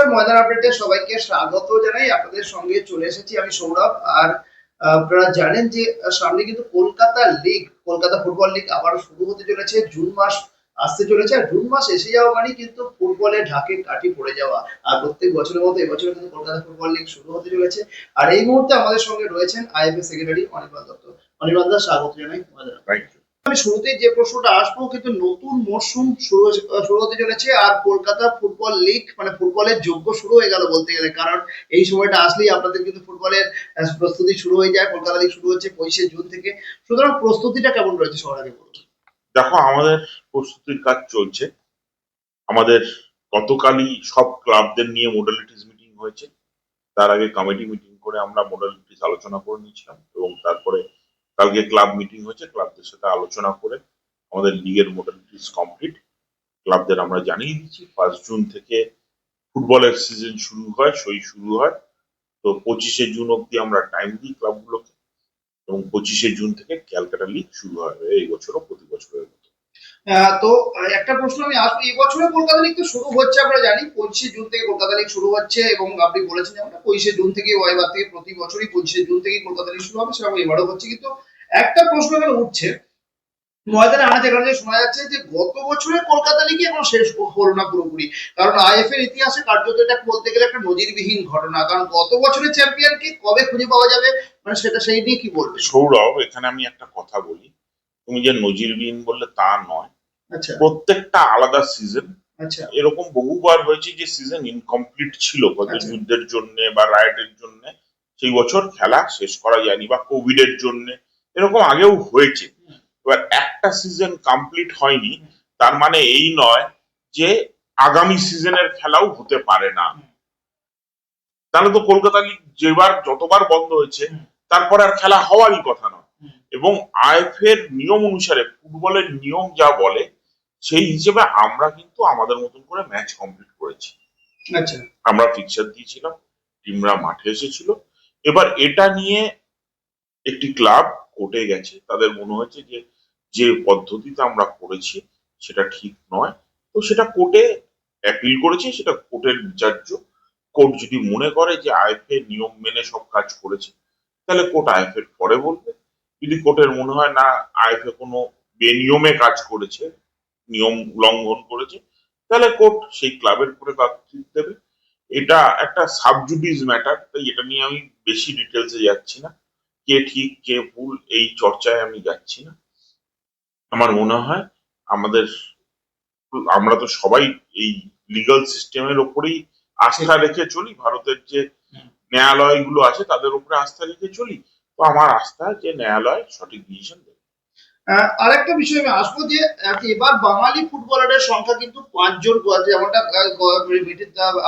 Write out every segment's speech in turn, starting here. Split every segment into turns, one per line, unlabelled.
নমস্কার, ময়দান আপডেটে সবাইকে স্বাগত জানাই। আপনাদের সঙ্গে চলে এসেছি আমি সৌরভ। আর আপনারা জানেন যে সামনে কিন্তু Kolkata league Kolkata football league আবার শুরু হতে চলেছে, জুন মাস আসতে চলেছে। আর জুন মাস এসে যাওয়া মানে কিন্তু ফুটবলে ঢাকে কাঠি পড়ে যাওয়া। আর প্রত্যেক বছরের মতো এবছর কিন্তু কলকাতা ফুটবল লিগ শুরু হতে চলেছে। আর এই মুহূর্তে আমাদের সঙ্গে রয়েছেন আইএফএ সেক্রেটারি অনির্বাণ দত্ত। অনির্বাণ দা, স্বাগত জানাই ময়দান. আমি শুরুতেই যে প্রশ্নটা আসব, কিন্তু নতুন মরশুম শুরু শুরু হতে চলেছে আর কলকাতা ফুটবল লিগ মানে ফুটবলের যোগ্য শুরু হয়ে গেল বলতে গেলে। কারণ এই সময়টা আসলেই আপনাদের কিন্তু ফুটবলের প্রস্তুতি শুরু হয়ে যায়, কলকাতা লিগ শুরু হচ্ছে পঁচিশে জুন থেকে। সুতরাং প্রস্তুতিটা কেমন রয়েছে সবার আগে
দেখো, আমাদের প্রস্তুতির কাজ চলছে। আমাদের গতকালই সব ক্লাবদের নিয়ে মোডালিটিস মিটিং হয়েছে। তার আগে কমিটি মিটিং করে আমরা মোডালিটিস আলোচনা করে নিয়েছিলাম এবং তারপরে কালকে ক্লাব মিটিং হয়েছে, ক্লাবদের সাথে আলোচনা করে আমাদের লিগের মোডালিটিস কমপ্লিট ক্লাবদের আমরা জানিয়ে দিচ্ছি ফার্স্ট জুন থেকে ফুটবলের সিজন শুরু হয়, সই শুরু হয়। তো পঁচিশে জুন অব্দি আমরা টাইম দিই ক্লাবগুলোকে এবং পঁচিশে জুন থেকে ক্যালকাটা লিগ শুরু হয় এই বছরও, প্রতি বছরের মতো।
তো একটা প্রশ্ন আমি আসব এই বছরে কলকাতা লিগ তো শুরু হচ্ছে আমরা জানি, পঁচিশে জুন থেকে কলকাতা লিগ শুরু হচ্ছে এবং আপনি বলেছেন যেমন পঁচিশে জুন থেকে এবার থেকে প্রতি বছরই পঁচিশে জুন থেকে কলকাতা লিগ শুরু হবে, সেরকম এবারও হচ্ছে। কিন্তু একটা প্রশ্ন এখানে উঠছে। ময়দানে আনাচে কানাচে শোনা যাচ্ছে যে গত বছরে কলকাতা লিগে এখন শেষ হলো না পুরোপুরি। কারণ আইএফ এর ইতিহাসে কার্যত এটা বলতে গেলে একটা নজিরবিহীন ঘটনা। কারণ গত বছরের চ্যাম্পিয়নকে কবে খুঁজে পাওয়া যাবে? মানে সেটা সেই নিয়ে কি বলবে?
সৌরভ এখানে আমি একটা কথা বলি। তুমি যে নজিরবিহীন বললে তা নয়।
আচ্ছা।
প্রত্যেকটা আলাদা সিজন
আচ্ছা।
এরকম বহুবার হয়েছে যে সিজন ইনকমপ্লিট ছিল হয়তো
আচ্ছা।
যুদ্ধের জন্য বা রাইটের জন্য। সেই বছর খেলা শেষ করা যায়নি বা কোভিড এর জন্য। এরকম আগেও হয়েছে। এবার একটা সিজন কমপ্লিট হয়নি তার মানে এই নয় যে আগামী সিজনের খেলাও হতে পারে না। তাহলে তো কলকাতা লিগ যেবার যতবার বন্ধ হয়েছে। তারপরে আর খেলা হওয়ারই কথা নয়। এবং আইএফ এর নিয়ম অনুসারে ফুটবলের নিয়ম যা বলে সেই হিসেবে আমরা কিন্তু আমাদের মতন করে ম্যাচ কমপ্লিট করেছি।
আচ্ছা।
আমরা ফিক্সার দিয়েছিলাম টিমরা মাঠে এসেছিল। এবার এটা নিয়ে একটি ক্লাব কোর্টে গেছে, তাদের মনে হয়েছে যে যে পদ্ধতিতে আমরা করেছি সেটা ঠিক নয়। তো সেটা কোর্টে অ্যাপিল করেছে, সেটা কোর্টের বিচার্য। কোর্ট যদি মনে করে যে আইএফএ নিয়ম মেনে সব কাজ করেছে, তাহলে কোর্ট আইএফএ পরে বলবে। যদি কোর্টের মনে হয়, না, আইএফএ কোনো বেনিয়মে কাজ করেছে, নিয়ম লঙ্ঘন করেছে, তাহলে কোর্ট সেই ক্লাবের উপরে কর্তৃত্ব দেবে। এটা একটা সাবজুডিস ম্যাটার তাই এটা নিয়ে আমি বেশি ডিটেলসে যাচ্ছি না। কে ঠিক কে ভুল এই চর্চায় আমি যাচ্ছি না। আমার মনে হয় আমাদের আমরা তো সবাই এই লিগাল সিস্টেমের ওপরেই আস্থা রেখে চলি। ভারতের যে। ন্যায়ালয়গুলো আছে তাদের উপরে আস্থা রেখে চলি। তো আমার আস্থা যে ন্যায়ালয় সঠিক ডিসিশন দেবে।
আরেকটা বিষয় আমি আসব যে এবার বাঙালি ফুটবলারের সংখ্যা কিন্তু পাঁচজন যেমনটা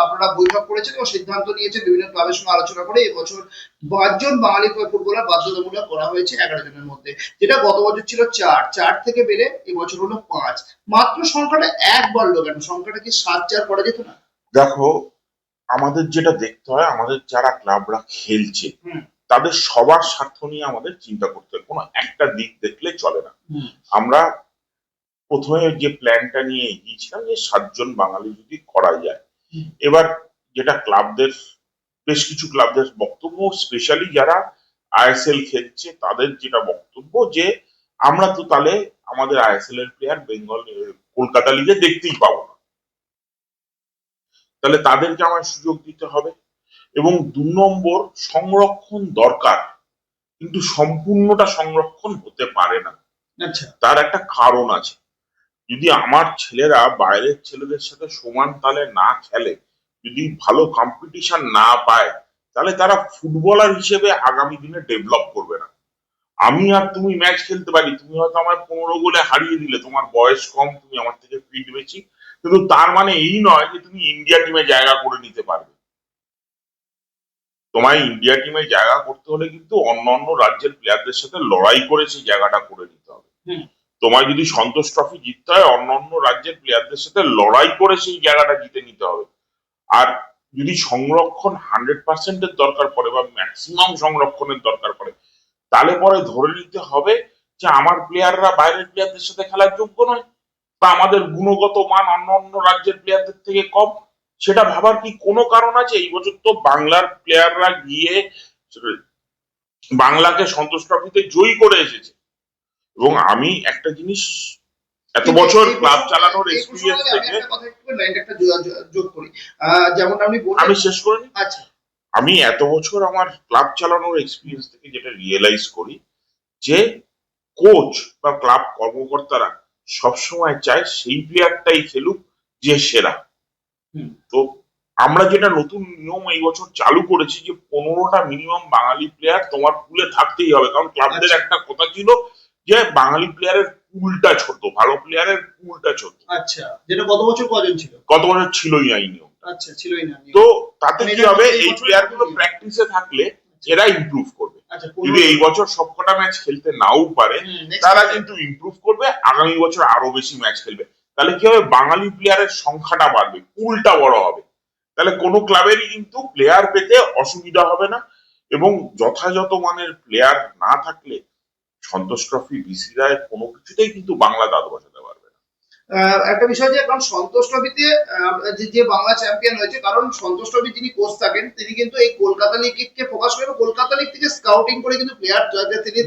আপনারা বৈঠক করেছেন এবং সিদ্ধান্ত নিয়েছেন বিভিন্ন ক্লাবের সঙ্গে আলোচনা করে এবছর পাঁচজন বাঙালি ফুটবলার বাধ্যতামূলক করা হয়েছে এগারো জনের মধ্যে যেটা গত বছর ছিল চার চার থেকে বেড়ে এবছর হলো পাঁচ। মাত্র সংখ্যাটা এক বাড়লো কেন? সংখ্যাটা কি সাত চার করা যেত না?
দেখো আমাদের যেটা দেখতে হয় আমাদের যারা ক্লাবরা খেলছে
হুম।
তাদের সবার স্বার্থ নিয়ে আমাদের চিন্তা করতে হয় কোনো একটা দিক দেখলে চলে না। আমরা প্রথমে যে প্ল্যানটা নিয়ে এগিয়েছিলাম যে সাতজন বাঙালি যদি করা যায়। এবার যেটা ক্লাবদের বেশ কিছু ক্লাবদের বক্তব্য স্পেশালি যারা আইএসএল খেলছে তাদের যেটা বক্তব্য যে আমরা তো তাহলে আমাদের আইএসএল এর প্লেয়ার বেঙ্গল কলকাতা লিগে দেখতেই পাবো না। তাহলে তাদেরকে আমার সুযোগ দিতে হবে। এবং দু নম্বর সংরক্ষণ দরকার। কিন্তু সম্পূর্ণটা সংরক্ষণ হতে পারে না।
আচ্ছা।
তার একটা কারণ আছে। যদি আমার ছেলেরা বাইরের ছেলেদের সাথে সমান তালে না খেলে যদি ভালো কম্পিটিশন না পায় তাহলে তারা ফুটবলার হিসেবে আগামী দিনে ডেভেলপ করবে না। আমি আর তুমি ম্যাচ খেলতে পারি তুমি হয়তো আমার পনেরো গোলে হারিয়ে দিলে তোমার বয়স কম তুমি আমার থেকে ফিট বেশি। কিন্তু তার মানে এই নয় যে তুমি ইন্ডিয়া টিমে জায়গা করে নিতে পারবে। তোমায় ইন্ডিয়া টিমে জায়গা করতে হলে কিন্তু অন্য অন্য রাজ্যের প্লেয়ারদের সাথে লড়াই করে সেই জায়গাটা করে নিতে হবে। তোমায় যদি সন্তোষ ট্রফি জিততে হয় অন্য অন্য রাজ্যের প্লেয়ারদের সাথে লড়াই করে সেই জায়গাটা জিতে নিতে হবে আর যদি সংরক্ষণ হান্ড্রেড পার্সেন্টের দরকার পড়ে বা ম্যাক্সিমাম সংরক্ষণের দরকার পড়ে তাহলে পরে ধরে নিতে হবে যে আমার প্লেয়াররা বাইরের প্লেয়ারদের সাথে খেলার যোগ্য নয় বা আমাদের গুণগত মান অন্য অন্য রাজ্যের প্লেয়ারদের থেকে কম সেটা ভাবার কি কোনো কারণ আছে এই বছর তো বাংলার প্লেয়াররা গিয়ে বাংলাকে সন্তোষ ট্রফিতে জয়ী করে এসেছে এবং আমি একটা জিনিস এত বছর ক্লাব চালানোর এক্সপিরিয়েন্স থেকে
যেমন বললেন
আমি শেষ করে।
আচ্ছা
আমি এত বছর আমার ক্লাব চালানোর এক্সপিরিয়েন্স থেকে যেটা রিয়েলাইজ করি যে কোচ বা ক্লাব কর্মকর্তারা সবসময় চায় সেই প্লেয়ারটাই খেলুক যে সেরা। তো আমরা যেটা নতুন নিয়ম এই বছর চালু করেছি যে পনেরোটা মিনিমাম বাঙালি প্লেয়ার তোমার পুলে থাকতেই হবে। কারণ ক্লাবদের
আচ্ছা।
একটা কথা ছিল যে বাঙালি প্লেয়ারের পুলটা ছোট ভালো প্লেয়ারের পুলটা ছোট।
আচ্ছা যেটা গত বছর কজন ছিল?
গত বছর ছিলই না এই নিয়ম।
আচ্ছা ছিলই না
তো তাতে
মানে
কি হবে?
এই প্লেয়ারগুলো
প্র্যাকটিসে থাকলে এরা ইমপ্রুভ করবে।
আচ্ছা
যদি এই বছর সবকটা ম্যাচ খেলতে নাও পারে তারা কিন্তু ইমপ্রুভ করবে আগামী বছর আরও বেশি ম্যাচ খেলবে। তাহলে কি হবে? বাঙালি প্লেয়ারের সংখ্যাটা বাড়বে পুলটা বড় হবে। তাহলে কোনো ক্লাবেরই কিন্তু প্লেয়ার পেতে অসুবিধা হবে না এবং যথাযথ মানের প্লেয়ার না থাকলে সন্তোষ ট্রফি বিসিরায় কোনো কিছুতেই কিন্তু বাংলা দাঁত বসাতে
একটা বিষয় যে কারণ সন্তোষ ট্রফিতে যে বাংলা চ্যাম্পিয়ন হয়েছে কারণ সন্তোষ ট্রফি যিনি কোচ থাকেন তিনি কিন্তু এই কলকাতা লিগকে ফোকাস করে কলকাতা লিগ থেকে স্কাউটিং করে কিন্তু প্লেয়ার তিনি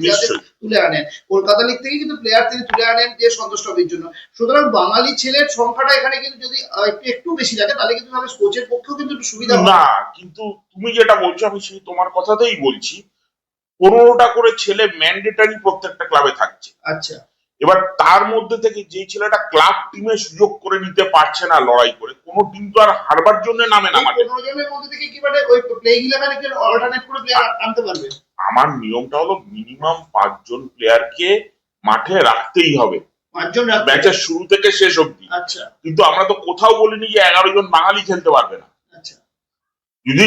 তুলে আনেন। কলকাতা লিগ থেকে কিন্তু প্লেয়ার তিনি তুলে আনেন যে সন্তোষ ট্রফির জন্য। সুতরাং বাঙালি ছেলের সংখ্যাটা এখানে কিন্তু যদি একটু একটু বেশি থাকে তাহলে কিন্তু তাহলে কোচের পক্ষেও কিন্তু একটু সুবিধা
না কিন্তু তুমি যেটা বলছো আমি সেই তোমার কথাতেই বলছি পনেরোটা করে ছেলে ম্যান্ডেটারি প্রত্যেকটা ক্লাবে থাকছে।
আচ্ছা।
এবার তার মধ্যে থেকে যে ছেলেটা ক্লাব টিমে সুযোগ করে নিতে পারছে না লড়াই করে কোনো টিম তো আর হারবার জন্য নামে না মাঠে।
জনের মধ্যে থেকে কি ওই প্লেইং ইলেভেনে কি অল্টারনেট করে আনতে পারবে?
আমার নিয়মটা হলো মিনিমাম পাঁচজন প্লেয়ারকে মাঠে রাখতেই হবে। ম্যাচের শুরু থেকে শেষ অবধি।
আচ্ছা।
কিন্তু আমরা তো কোথাও বলিনি যে এগারো জন বাঙালি খেলতে পারবে না।
আচ্ছা।
যদি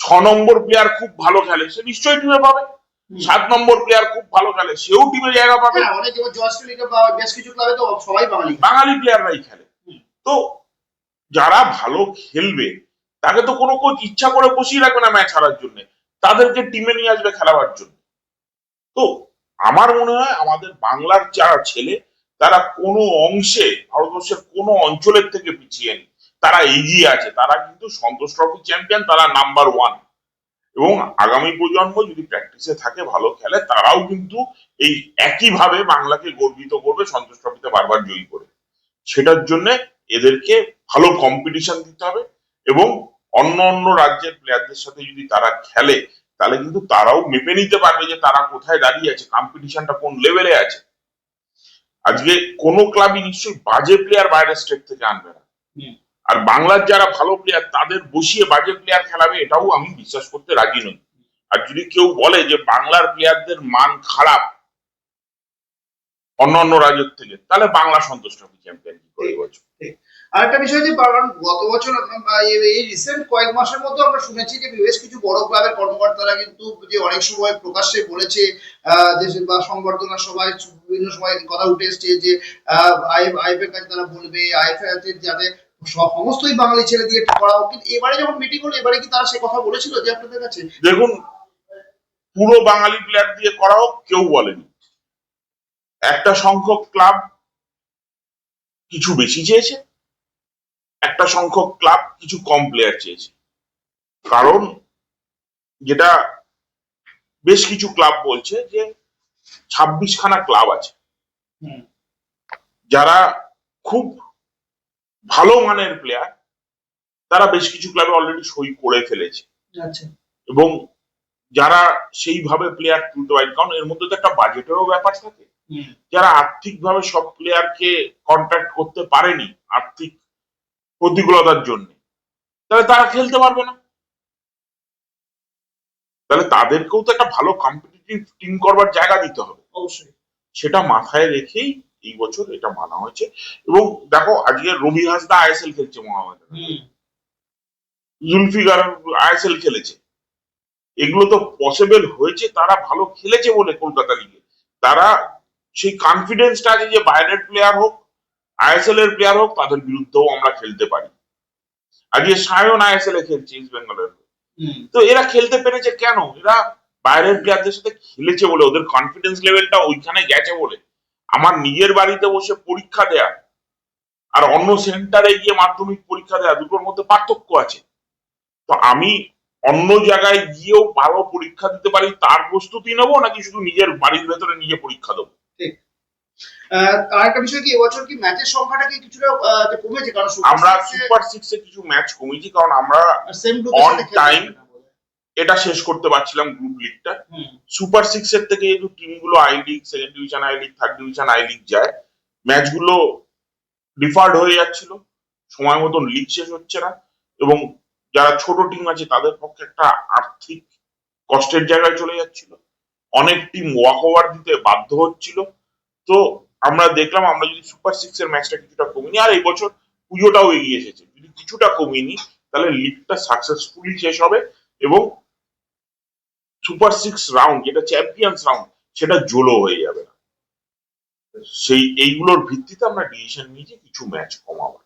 ছ নম্বর প্লেয়ার খুব ভালো খেলে সে নিশ্চয়ই টিমে পাবে। সাত নম্বর প্লেয়ার খুব ভালো খেলে সেও টিমে জায়গা পাবে।
হ্যাঁ অনেক যেমন বা বেশ কিছু ক্লাবে তো সবাই বাঙালি
বাঙালি প্লেয়াররাই খেলে। তো যারা ভালো খেলবে তাকে তো কোনো কোচ ইচ্ছা করে বসিয়ে রাখবে না ম্যাচ হারার জন্য। তাদেরকে টিমে নিয়ে আসবে খেলাবার জন্য। তো আমার মনে হয় আমাদের বাংলার যারা ছেলে তারা কোনো অংশে ভারতবর্ষের কোনো অঞ্চলের থেকে পিছিয়ে নেই। তারা এগিয়ে আছে। তারা কিন্তু সন্তোষ ট্রফি চ্যাম্পিয়ন তারা নাম্বার ওয়ান এবং আগামী প্রজন্ম যদি প্র্যাকটিসে থাকে ভালো খেলে, তারাও কিন্তু এই একইভাবে বাংলাকে গর্বিত করবে সন্তোষ ট্রফিতে বারবার জয়ী করে সেটার জন্য এদেরকে ভালো কম্পিটিশন দিতে হবে এবং অন্য অন্য রাজ্যের প্লেয়ারদের সাথে যদি তারা খেলে, তাহলে কিন্তু তারাও মেপে নিতে পারবে যে তারা কোথায় দাঁড়িয়ে আছে কম্পিটিশনটা কোন লেভেলে আছে। আজকে কোনো ক্লাবই নিশ্চয়ই বাজে প্লেয়ার বাইরের স্টেট থেকে আনবে না। আর বাংলার যারা ভালো প্লেয়ার তাদের বসিয়ে বাজে প্লেয়ার খেলাবে এটাও আমি বিশ্বাস করতে রাজি নই। আর যদি কেউ বলে যে বাংলার প্লেয়ারদের মান খারাপ অন্য অন্য রাজ্যের থেকে তাহলে বাংলা সন্তুষ্ট ট্রফি চ্যাম্পিয়ন এবছর
আরেকটা বিষয় যে কারণ গত বছর এই- রিসেন্ট কয়েক মাসের মধ্যে আমরা শুনেছি যে বেশ কিছু বড় ক্লাবের কর্মকর্তারা কিন্তু যে অনেক সময় প্রকাশ্যে বলেছে যে বা সংবর্ধনা সভায় বিভিন্ন সময় কথা উঠে এসছে যে আইএফ এর কাছে তারা বলবে আইএফ যাতে সমস্তই বাঙালি ছেলে দিয়ে করা কিন্তু এবারে যখন মিটিং হলো এবারে কি তারা সে কথা বলেছিল যে আপনাদের কাছে?
দেখুন পুরো বাঙালি প্লেয়ার দিয়ে করা হোক কেউ বলেনি। একটা সংখ্যক ক্লাব কিছু বেশি চেয়েছে। একটা সংখ্যক ক্লাব কিছু কম প্লেয়ার চেয়েছে। কারণ যেটা বেশ কিছু ক্লাব বলছে যে ছাব্বিশ খানা ক্লাব আছে। যারা খুব ভালো মানের প্লেয়ার তারা বেশ কিছু ক্লাবে অলরেডি সই করে ফেলেছে।
আচ্ছা।
এবং যারা সেইভাবে প্লেয়ার তুলতে পারে কারণ এর মধ্যে তো একটা বাজেটেরও ব্যাপার থাকে। যারা আর্থিকভাবে সব প্লেয়ারকে কন্ট্যাক্ট করতে পারেনি আর্থিক প্রতিকূলতার জন্য তাহলে তারা খেলতে পারবে না। তাহলে তাদেরকেও তো একটা ভালো কম্পিটিটিভ টিম করবার জায়গা দিতে হবে।
অবশ্যই।
সেটা মাথায় রেখেই এই বছর এটা মানা হয়েছে। এবং দেখো আজকে রবি হাসদা আইএসএল খেলছে মোহামেডান
হুম।
জুলফিকার আইএসএল খেলেছে। এগুলো তো পসিবল হয়েছে তারা ভালো খেলেছে বলে কলকাতা লিগে তারা সেই কনফিডেন্সটা আছে যে বাইরের প্লেয়ার হোক আইএসএল এর প্লেয়ার হোক তাদের বিরুদ্ধেও আমরা খেলতে পারি। আজকে সায়ন আইএসএল এ খেলছে ইস্ট বেঙ্গলের তো এরা খেলতে পেরেছে কেন? এরা বাইরের প্লেয়ারদের সাথে খেলেছে বলে ওদের কনফিডেন্স লেভেলটা ওইখানে গেছে বলে। আমার নিজের বাড়িতে বসে পরীক্ষা দেয়া আর অন্য সেন্টারে গিয়ে মাধ্যমিক পরীক্ষা দেওয়া দুটোর মধ্যে পার্থক্য আছে। তো আমি অন্য জায়গায় গিয়েও ভালো পরীক্ষা দিতে পারি তার প্রস্তুতি নেব নাকি শুধু নিজের বাড়ির ভেতরে নিজে পরীক্ষা দেবো?
আহ, আর একটা বিষয় কি এবছর কি ম্যাচের সংখ্যাটা কি কিছুটা আহ, কমেছে? কারণ
আমরা সুপার সিক্সে কিছু ম্যাচ কমিয়েছি কারণ আমরা
সেম
on time এটা শেষ করতে পারছিলাম গ্রুপ লিগটা সুপার সিক্স এর থেকে যেহেতু টিমগুলো I league second division I league third division I league যায় ম্যাচগুলো ডিফার্ড হয়ে যাচ্ছিল। সময় মতন লিগ শেষ হচ্ছে না এবং যারা ছোট টিম আছে তাদের পক্ষে একটা আর্থিক কষ্টের জায়গায় চলে যাচ্ছিল। অনেক টিম ওয়াক ওভার দিতে বাধ্য হচ্ছিল। তো আমরা দেখলাম আমরা যদি সুপার সিক্স এর ম্যাচটা কিছুটা কমিনি আর এই বছর পুজোটাও এগিয়ে এসেছে। যদি কিছুটা কমিনি তাহলে লিগটা সাকসেসফুলি শেষ হবে এবং সুপার সিক্স রাউন্ড, যেটা চ্যাম্পিয়ন্স রাউন্ড, সেটা জোলো হয়ে যাবে না। সেই, এইগুলোর ভিত্তিতে আমরা ডিসিশন নিয়েছি কিছু ম্যাচ কমাবার